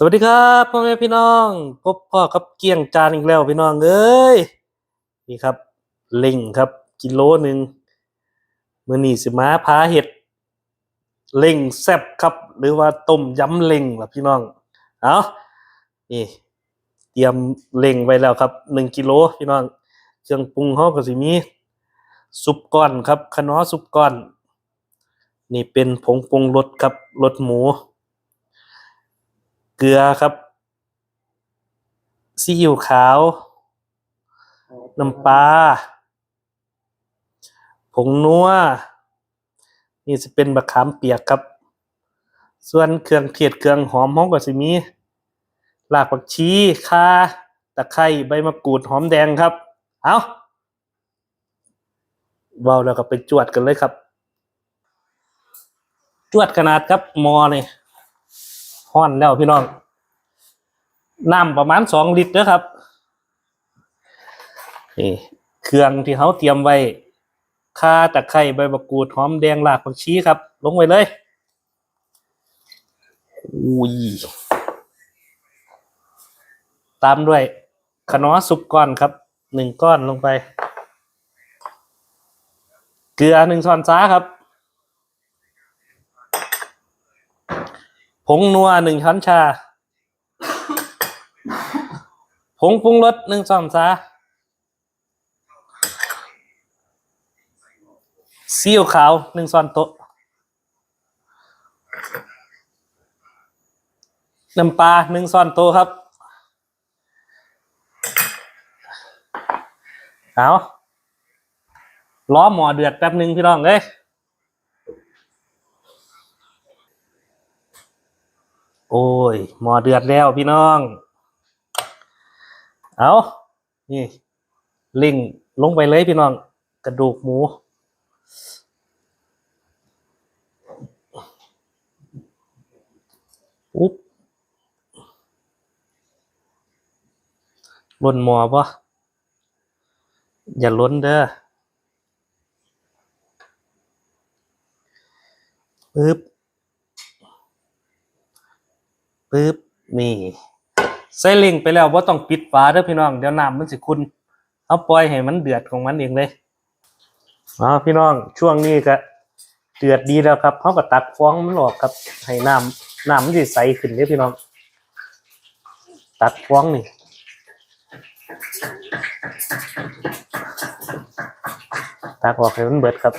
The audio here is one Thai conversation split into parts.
สวัสดีครับพ่อแม่พี่น้องพบพ่อกับเกี้ยงจานอีกแล้วพี่น้องเอ้ยนี่ครับเล่งครับกิโลหนึ่งมื้อนีสิมาพาเห็ดเล่งแซบครับ หรือว่าต้มยำเล่งล่ะพี่น้องเอานี่เตรียมเล่งไว้แล้วครับหนึ่งกิโลพี่น้องเครื่องปรุงเฮาก็สิมีซุปก้อนครับขนอซุปก้อน นี่เป็นผงปรุงรสครับรสหมู เกลือครับซีอิ๊วขาว น้ำปลาผงนัวนี่จะเป็นบะขามเปียกครับ ส่วนเครื่องเทศเครื่องหอมหอมก็สิมีรากผักชีข่าตะไคร้ใบมะกรูดหอมแดงครับ เอาเว้าแล้วก็ไปจวดกันเลยครับ จวดขนาดครับมอเนี่ ห้อนแล้วพี่น้องน้ำประมาณสองลิตรนะครับนี่เครื่องที่เขาเตรียมไว้ข่าตะไคร้ใบมะกรูดหอมแดงรากผักชีครับ ลงไว้เลยอุ้ยตามด้วยขนอสุกก้อนครับหนึ่งก้อนลงไป เกลือหนึ่งช้อนซ้าครับ ผงนัวหนึ่งช้อนชา ผงปรุงรสหนึ่งช้อนชาซีอิ๊วขาวหนึ่งช้อนโต๊ะน้ำปลาหนึ่งช้อนโต๊ะครับเอาล้อหมอเดือดแป๊บหนึ่งพี่น้องเอ้ย โอ้ย หมอเดือดแล้วพี่น้อง เอานี่ลิงลงไปเลยพี่น้อง กระดูกหมู อุ๊บล้นหมอปะอย่าล้นเด้อปึ๊บ ปึ๊บนี่ใส่เล็งไปแล้วว่าต้องปิดฝาเด้อพี่น้องเดี๋ยวน้ำมันสิคุณเอาปล่อยให้มันเดือดของมันเองเลยเอาพี่น้องช่วงนี้ก็เดือดดีแล้วครับเขาก็ตักฟองมันออกครับให้น้ำน้ำมันสิใสขึ้นเด้อพี่น้อง ตักฟองนี่ตักออกให้มันเบิดครับ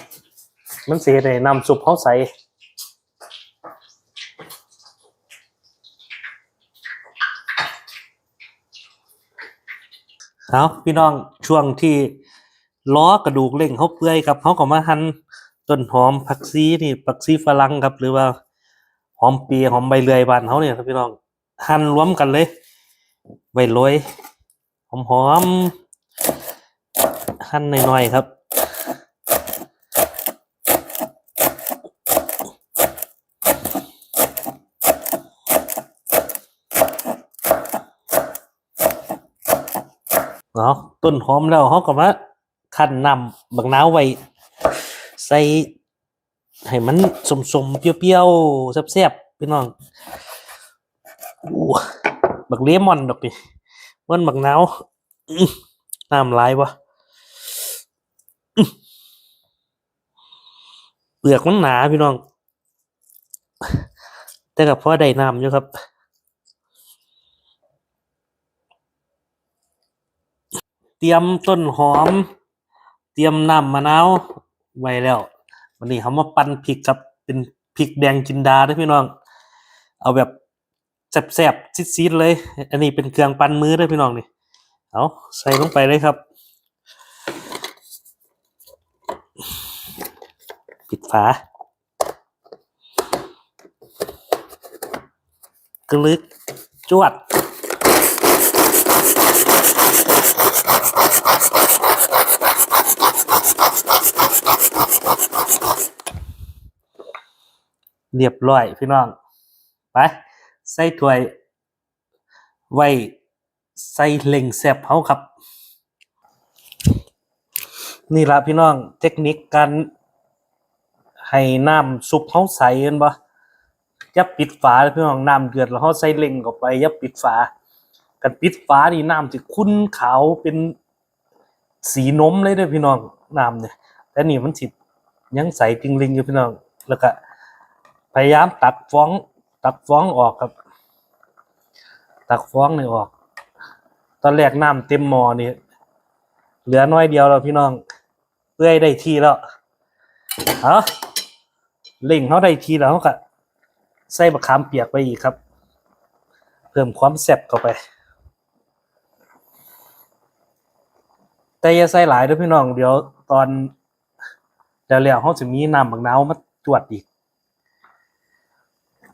มันเสิได้น้ำซุปเขาใส เอาพี่น้องช่วงที่ล้อกระดูกเล่งเขาเปื่อยครับเขาก็มาหั่นต้นหอมผักซีนี่ผักซีฝรั่งครับ หรือว่าหอมปีหอมใบเลื่อยบานเขาเนี่ยครับพี่น้องหั่นรวมกันเลยใบลอยหอมหอมหั่นหน่อยๆครับ เนาะ ต้นหอมแล้วเขาก็มาคั้นนำบักน้าวไว้ใส่ให้มันสมๆเปรี้ยวๆแซ่บๆพี่น้องบักเลมอนดอกนี่มันบักนาวอื้อน้ำลายวะเปลือกมันหนาพี่น้อง แต่กับพ่อได้น้ำอยู่ครับ เตรียมต้นหอม เตรียมน้ำมะนาวไว้แล้ว วันนี้เขามาปั่นพริกครับ เป็นพริกแดงจินดาด้วยพี่น้อง เอาแบบแซบๆซีดๆเลย อันนี้เป็นเครื่องปั่นมือด้วยพี่น้องนี่ เอาใส่ลงไปเลยครับ ปิดฝากลึกจวด เรียบร้อยพี่น้อง ไป ใส่ถ้วย ไว้ ใส่เล็งแซบเฮาครับ นี่ละพี่น้อง เทคนิคการให้น้ำซุปเฮาใสเห็นบ่อย่าปิดฝาพี่น้องน้ำเดือดแล้วเขาใส่เล็งเข้าไปอย่าปิดฝากันปิดฝานี่น้ำจะขุ่นขาวเป็นสีนมเลยเด้อพี่น้องน้ำเนี่ยแต่นี่มันสิยังใสจริงลิงอยู่พี่น้องแล้วก็ พยายามตักฟอง ตักฟองออกครับ ตักฟองนี่ออก ตอนแรกน้ำเต็มหม้อนี่เหลือน้อยเดียวแล้วพี่น้องเพื่อให้ได้ทีแล้วเอาเล่งเขาได้ทีแล้วเขาก็ใส่บะขามเปียกไปอีกครับ เพิ่มความแซ่บเข้าไป แต่อย่าใส่หลายด้วยพี่น้อง เดี๋ยวตอนเดี๋ยวแล้วเขาจะมีน้ำบักนาวมาจวดอีก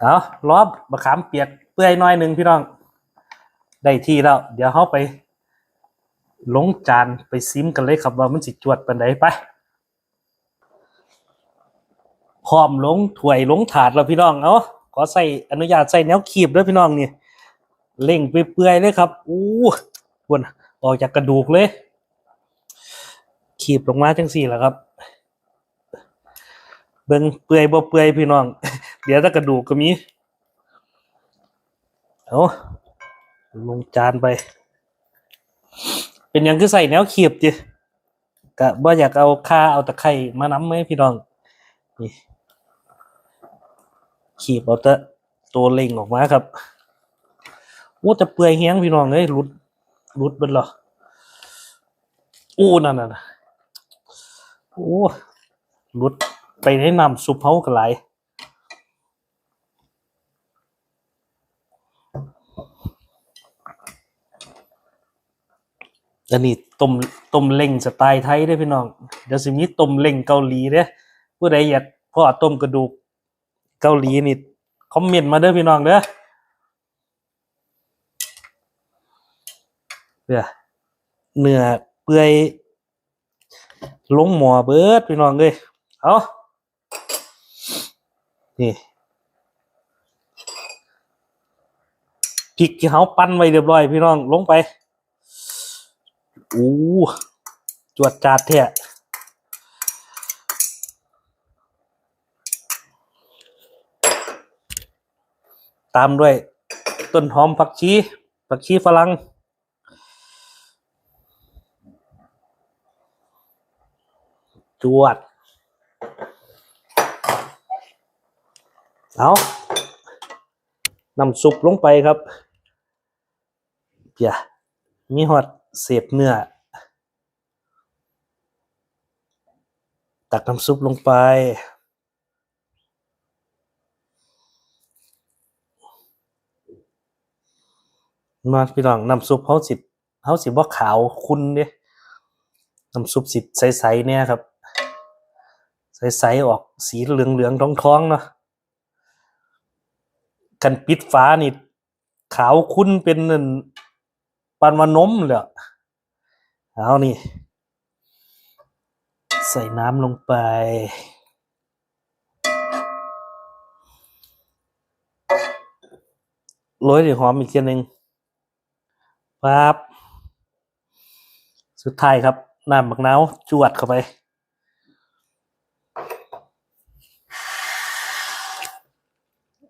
เอารอบบะขามเปียกเปื่อยน้อยหนึ่งพี่น้อง ได้ที่แล้ว เดี๋ยวเขาไป ลงจานไปซิมกันเลยครับว่ามันสิจวดปันใดไปพร้อมลงถ้วยลงถาดแล้วพี่น้องเอาขอใส่อนุญาตใส่แนวขีบด้วยพี่น้องนี่เล่งไปเปื่อยเลยครับอู้วนออกจากกระดูกเลย ขีบลงมาจังสี่แหละครับ เบิ่งเปื่อยบ่เปื่อยพี่น้อง เดี๋ยวถ้ากระดูกก็มี เอาลงจานไป เป็นยังคือใส่แนวขีบจิกะบ่อยากเอาค่าเอาตะไคร่มาน้ำไหมพี่น้อง นี่ขีบเอาแต่ตัวเล็งออกมาครับโอ้แต่เปื่อยแห้งพี่น้องเอ้ยรุดรุดเบิดเหรออู้นั่นน่ะโอ้หลุดไปให้นำซุปเฮากันหลายอันนี้ต้มต้มเล้งสไตล์ไทยเด้พี่น้อง เดี๋ยวสิมีต้มเล้งเกาหลีเด้อผู้ใดอยากพ่อต้มกระดูกเกาหลีนี่คอมเมนต์มาเด้อพี่น้องเด้อเพื่อเนื้อเปื่อยลงหมอเบิดพี่น้องเลยเอานี่พริกที่เขาปั้นไว้เรียบร้อยพี่น้องลงไป อู้จวดจาดแท้ตามด้วย ต้นหอมผักชีผักชีฝรั่งจวด เอานำซุปลงไปครับเปียมีหอด เศษเนื้อ ตักน้ำซุปลงไป มาพี่น้องน้ำซุปเขาสิเขาสิว่าขาวคุณเด้น้ำซุปสิใสๆเนี่ยครับ ใสๆออกสีเหลืองๆท้องๆเนาะกันปิดฟ้านี่ขาวคุ้นเป็นนั่น ปานวานมเลยอะเอานี่ ใส่น้ำลงไป โรยด้วยหอมอีกทีหนึ่งปั๊บสุดท้ายครับน้ำบักนาวจวดเข้าไป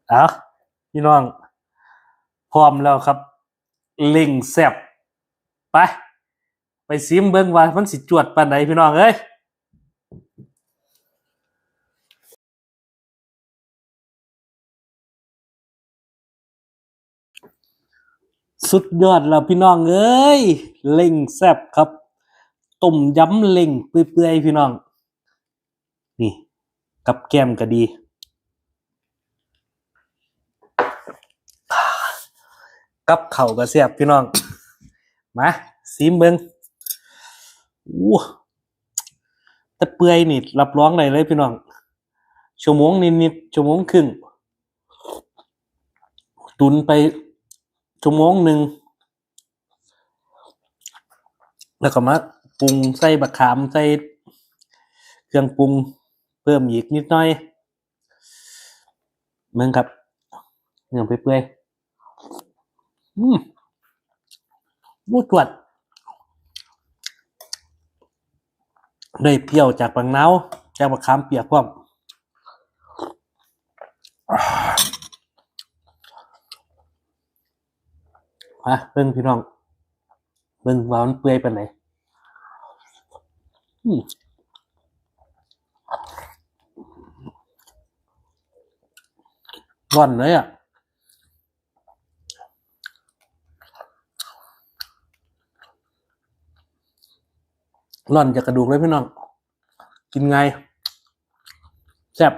เอาพี่น้อง พร้อมแล้วครับ ล่งแซบไป ไปซิมเบิ้งว่ามันสิจวดปานใดพี่น้องเอ้ยสุดยอดแล้วพี่น้องเอ้ยเล่งแซบครับต้มยำเล่งเปื่อยๆพี่น้อง นี่ กับแก้มก็ดี กับเข่าก็เสียบพี่น้อง มาซีมเบิงอู้แต่เปื่อยนี่รับรองได้เลยพี่น้อง ชั่วโมงนิดๆชั่วโมงครึ่ง ตุนไปชั่วโมงหนึ่ง แล้วก็มาปรุงใส่บักขามใส่เครื่องปรุงเพิ่มอีกนิดหน่อยเมืองครับเนื้อเปื่อยๆ มูตวดได้เปรี้ยวจากบางเนาวจากมะขามเปียกพร้อมมาเบิ่งพี่น้อง เบิ่งว่ามันเปื่อยปไหนร้อนเลยอะ ร่อนจากกระดูกเลยพี่น้อง กินไงแซ่บ